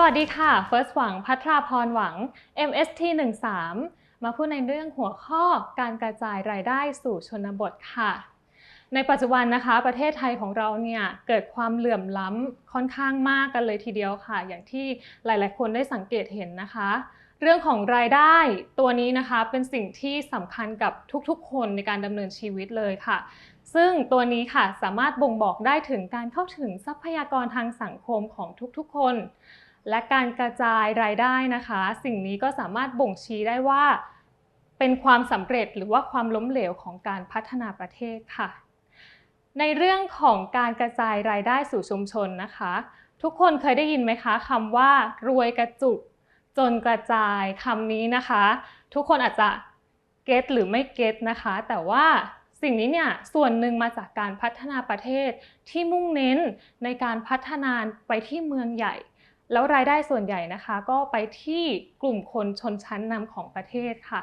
สวัสดีค่ะ First หวังพัทราพรหวัง MST 13มาพูดในเรื่องหัวข้อการกระจายรายได้สู่ชนบทค่ะ ในปัจจุบันนะคะ ประเทศไทยของเราเนี่ยเกิดความเหลื่อมล้ำค่อนข้างมากกันเลยทีเดียวค่ะ อย่างที่หลายๆ คนได้สังเกตเห็นนะคะ เรื่องของรายได้ตัวนี้นะคะเป็นสิ่งที่สำคัญกับทุกๆ คนในการดำเนินชีวิตเลยค่ะ ซึ่งตัวนี้ค่ะสามารถบ่งบอกได้ถึงการเข้าถึงทรัพยากรทางสังคมของทุกๆ คน และการกระจายรายได้นะคะ สิ่งนี้ก็สามารถบ่งชี้ได้ว่า เป็นความสำเร็จหรือว่าความล้มเหลวของการพัฒนาประเทศค่ะ ในเรื่องของการกระจายรายได้สู่ชุมชนนะคะ ทุกคนเคยได้ยินไหมคะคำว่ารวยกระจุกจนกระจายคำนี้นะคะ ทุกคนอาจจะเก็ตหรือไม่เก็ตนะคะ แต่ว่าสิ่งนี้เนี่ยส่วนหนึ่งมาจากการพัฒนาประเทศที่มุ่งเน้นในการพัฒนาไปที่เมืองใหญ่ แล้วรายได้ส่วนใหญ่นะคะก็ไปที่กลุ่มคนชนชั้นนำของประเทศค่ะ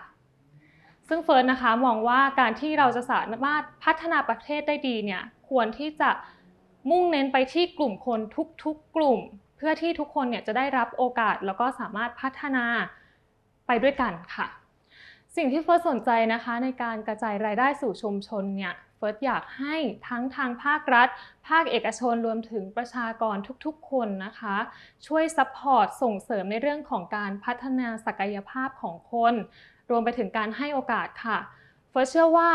ซึ่งเฟิร์สนะคะมองว่าการที่เราจะสามารถพัฒนาประเทศได้ดีเนี่ยควรที่จะมุ่งเน้นไปที่กลุ่มคนทุกๆกลุ่ม เพื่อที่ทุกคนเนี่ยจะได้รับโอกาสแล้วก็สามารถพัฒนาไปด้วยกันค่ะ สิ่งที่เฟิร์สสนใจนะคะในการกระจายรายได้สู่ชุมชนเนี่ยเฟิร์สอยากให้ทั้งทางภาครัฐ ภาคเอกชนรวมถึงประชากรทุกๆ คนนะคะ ช่วยซัพพอร์ตส่งเสริมในเรื่องของการพัฒนาศักยภาพของคน รวมไปถึงการให้โอกาสค่ะเฟิร์สเชื่อว่า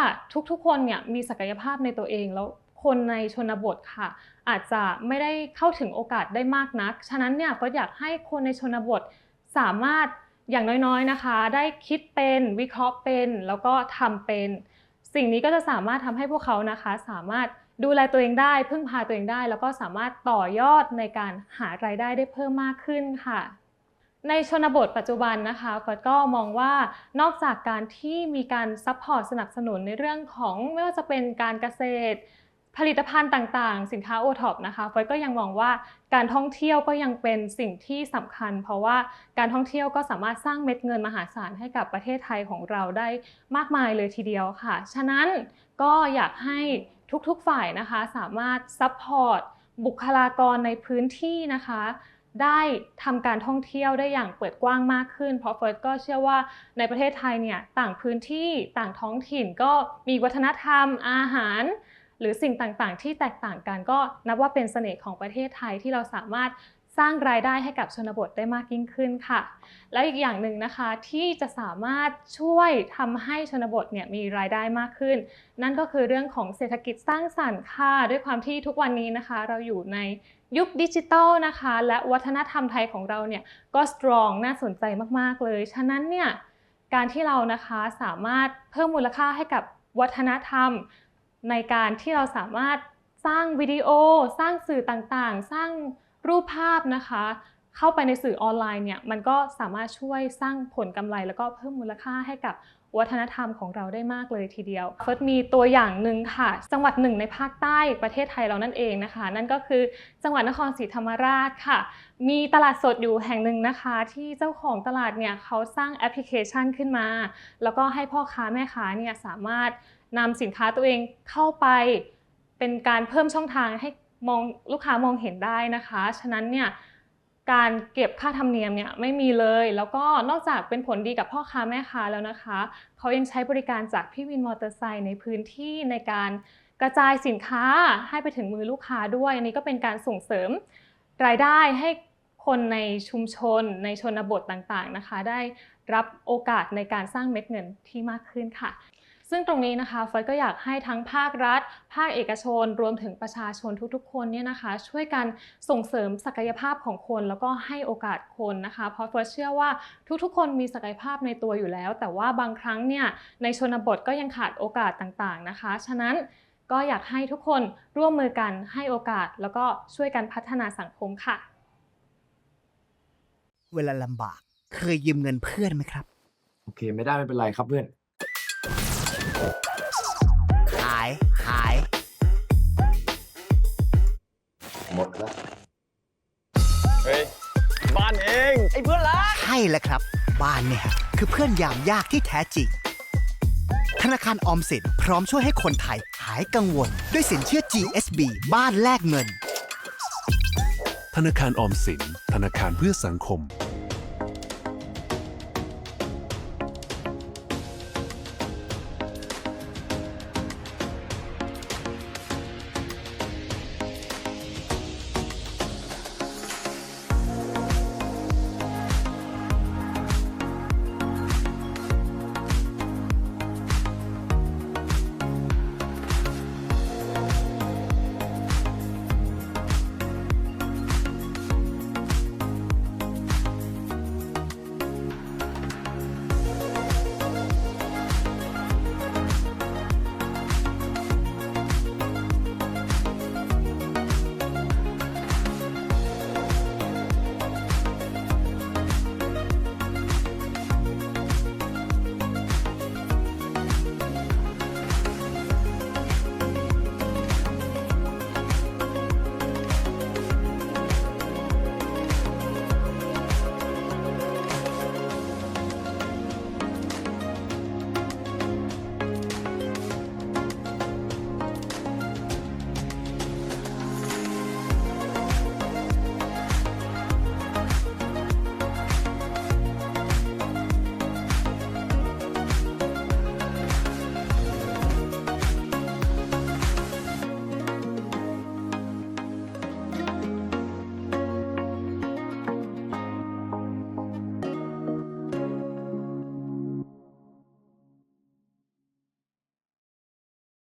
ทุกๆ คนเนี่ยมีศักยภาพในตัวเองแล้วคนในชนบทค่ะ อาจจะไม่ได้เข้าถึงโอกาสได้มากนัก ฉะนั้นเนี่ยเฟิร์สอยากให้คนในชนบทสามารถ อย่างน้อยๆนะคะ ได้คิดเป็นวิเคราะห์เป็น แล้วก็ทำเป็น สิ่งนี้ก็จะสามารถทำให้พวกเขานะคะ สามารถดูแลตัวเองได้ พึ่งพาตัวเองได้ แล้วก็สามารถต่อยอดในการหารายได้ได้เพิ่มมากขึ้นค่ะ ในชนบทปัจจุบันนะคะเฟิร์สก็มองว่านอกจากการที่มีการซัพพอร์ตสนับสนุนในเรื่องของไม่ว่าจะเป็นการเกษตร ผลิตภัณฑ์ต่างๆ สินค้าโอท็อปนะคะเฟิร์สก็ยังมองว่าการท่องเที่ยวก็ยังเป็นสิ่งที่สำคัญ เพราะว่าการท่องเที่ยวก็สามารถสร้างเม็ดเงินมหาศาลให้กับประเทศไทยของเราได้มากมายเลยทีเดียวค่ะ ฉะนั้นก็อยากให้ทุกๆฝ่ายนะคะสามารถซัพพอร์ตบุคลากรในพื้นที่นะคะ ได้ทำการท่องเที่ยวได้อย่างเปิดกว้างมากขึ้น เพราะเฟิร์สก็เชื่อว่าในประเทศไทยเนี่ยต่างพื้นที่ต่างท้องถิ่นก็มีวัฒนธรรมอาหาร หรือสิ่งต่างๆ ที่แตกต่างกันก็นับว่าเป็นเสน่ห์ของประเทศไทยที่เราสามารถสร้างรายได้ให้กับชนบทได้มากยิ่งขึ้นค่ะ แล้วอีกอย่างหนึ่งนะคะที่จะสามารถช่วยทำให้ชนบทเนี่ยมีรายได้มากขึ้น นั่นก็คือเรื่องของเศรษฐกิจสร้างสรรค์ค่ะ ด้วยความที่ทุกวันนี้นะคะ เราอยู่ในยุคดิจิทัลนะคะ และวัฒนธรรมไทยของเราเนี่ยก็สตรองน่าสนใจมากๆเลย ฉะนั้นเนี่ยการที่เรานะคะสามารถเพิ่มมูลค่าให้กับวัฒนธรรม ในการที่เราสามารถสร้างวิดีโอ สร้างสื่อต่างๆ สร้างรูปภาพนะคะ เข้าไปในสื่อออนไลน์เนี่ยมันก็สามารถช่วยสร้างผลกำไร แล้วก็เพิ่มมูลค่าให้กับวัฒนธรรมของเราได้มากเลยทีเดียวเฟิร์สมีตัวอย่างหนึ่งค่ะ จังหวัดหนึ่งในภาคใต้ประเทศไทยเรานั่นเองนะคะ นั่นก็คือจังหวัดนครศรีธรรมราชค่ะ มีตลาดสดอยู่แห่งหนึ่งนะคะ ที่เจ้าของตลาดเนี่ยเขาสร้างแอปพลิเคชันขึ้นมา แล้วก็ให้พ่อค้าแม่ค้าเนี่ยสามารถ นำสินค้าตัวเองเข้าไป เป็นการเพิ่มช่องทางให้มองลูกค้ามองเห็นได้นะคะ ฉะนั้นเนี่ยการเก็บค่าธรรมเนียมเนี่ยไม่มีเลย แล้วก็นอกจากเป็นผลดีกับพ่อค้าแม่ค้าแล้วนะคะ เขายังใช้บริการจากพี่วินมอเตอร์ไซค์ในพื้นที่ในการกระจายสินค้าให้ไปถึงมือลูกค้าด้วย อันนี้ก็เป็นการส่งเสริมรายได้ให้คนในชุมชน ในชนบทต่างๆนะคะ ได้รับโอกาสในการสร้างเม็ดเงินที่มากขึ้นค่ะ ซึ่งตรงนี้นะคะเฟิร์สก็อยากให้ทั้งภาครัฐ ภาคเอกชน รวมถึงประชาชนทุกๆ คนเนี่ยนะคะ ช่วยกันส่งเสริมศักยภาพของคน แล้วก็ให้โอกาสคนนะคะ เพราะเฟิร์สเชื่อว่าทุกๆ คนมีศักยภาพในตัวอยู่แล้ว แต่ว่าบางครั้งเนี่ยในชนบทก็ยังขาดโอกาสต่างๆนะคะ ฉะนั้นก็อยากให้ทุกคนร่วมมือกันให้โอกาส แล้วก็ช่วยกันพัฒนาสังคมค่ะ เวลาลำบากเคยยืมเงินเพื่อนไหมครับ โอเค ไม่ได้ไม่เป็นไรครับเพื่อน หายหาย หมดแล้ว เฮ้ย บ้านเอง ไอ้เพื่อนรัก ใช่แล้วครับ บ้านเนี่ยคือเพื่อนยามยากที่แท้จริง ธนาคารออมสินพร้อมช่วยให้คนไทยหายกังวล ด้วยสินเชื่อ GSB บ้านแลกเงิน ธนาคารออมสิน ธนาคารเพื่อสังคม